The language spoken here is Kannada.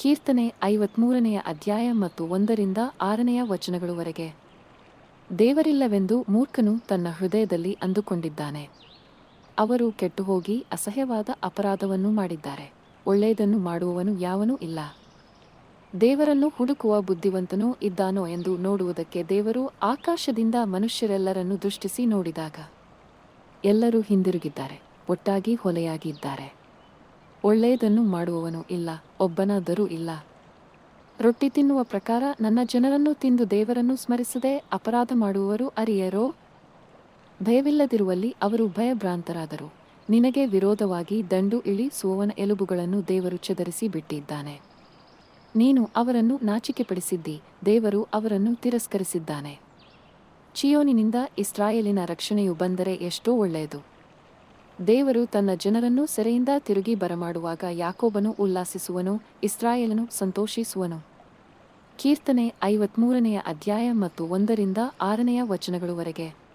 ಕೀರ್ತನೆ ಐವತ್ಮೂರನೆಯ ಅಧ್ಯಾಯ ಮತ್ತು ಒಂದರಿಂದ ಆರನೆಯ ವಚನಗಳವರೆಗೆ. ದೇವರಿಲ್ಲವೆಂದು ಮೂರ್ಖನು ತನ್ನ ಹೃದಯದಲ್ಲಿ ಅಂದುಕೊಂಡಿದ್ದಾನೆ. ಅವರು ಕೆಟ್ಟು ಹೋಗಿ ಅಸಹ್ಯವಾದ ಅಪರಾಧವನ್ನು ಮಾಡಿದ್ದಾರೆ. ಒಳ್ಳೆಯದನ್ನು ಮಾಡುವವನು ಯಾವನೂ ಇಲ್ಲ. ದೇವರನ್ನು ಹುಡುಕುವ ಬುದ್ಧಿವಂತನೂ ಇದ್ದಾನೋ ಎಂದು ನೋಡುವುದಕ್ಕೆ ದೇವರು ಆಕಾಶದಿಂದ ಮನುಷ್ಯರೆಲ್ಲರನ್ನು ದೃಷ್ಟಿಸಿ ನೋಡಿದಾಗ. ಎಲ್ಲರೂ ಹಿಂದಿರುಗಿದ್ದಾರೆ, ಒಟ್ಟಾಗಿ ಹೊಲೆಯಾಗಿದ್ದಾರೆ. ಒಳ್ಳೆಯದನ್ನು ಮಾಡುವವನು ಇಲ್ಲ, ಒಬ್ಬನಾದರೂ ಇಲ್ಲ. ರೊಟ್ಟಿ ತಿನ್ನುವ ಪ್ರಕಾರ ನನ್ನ ಜನರನ್ನು ತಿಂದು ದೇವರನ್ನು ಸ್ಮರಿಸದೆ ಅಪರಾಧ ಮಾಡುವವರು ಅರಿಯರೋ? ಭಯವಿಲ್ಲದಿರುವಲ್ಲಿ ಅವರು ಭಯಭ್ರಾಂತರಾದರು. ನಿನಗೆ ವಿರೋಧವಾಗಿ ದಂಡು ಇಳಿ ಇಳಿಸುವವನ ಎಲುಬುಗಳನ್ನು ದೇವರು ಚದರಿಸಿ ಬಿಟ್ಟಿದ್ದಾನೆ. ನೀನು ಅವರನ್ನು ನಾಚಿಕೆಪಡಿಸಿದ್ದಿ, ದೇವರು ಅವರನ್ನು ತಿರಸ್ಕರಿಸಿದ್ದಾನೆ. ಚಿಯೋನಿನಿಂದ ಇಸ್ರಾಯೇಲಿನ ರಕ್ಷಣೆಯು ಬಂದರೆ ಎಷ್ಟೋ ಒಳ್ಳೆಯದು. ದೇವರು ತನ್ನ ಜನರನ್ನು ಸೆರೆಯಿಂದ ತಿರುಗಿ ಬರಮಾಡುವಾಗ ಯಾಕೋಬನು ಉಲ್ಲಾಸಿಸುವನು, ಇಸ್ರಾಯೇಲನು ಸಂತೋಷಿಸುವನು. ಕೀರ್ತನೆ ಐವತ್ಮೂರನೆಯ ಅಧ್ಯಾಯ ಮತ್ತು ಒಂದರಿಂದ ಆರನೆಯ ವಚನಗಳುವರೆಗೆ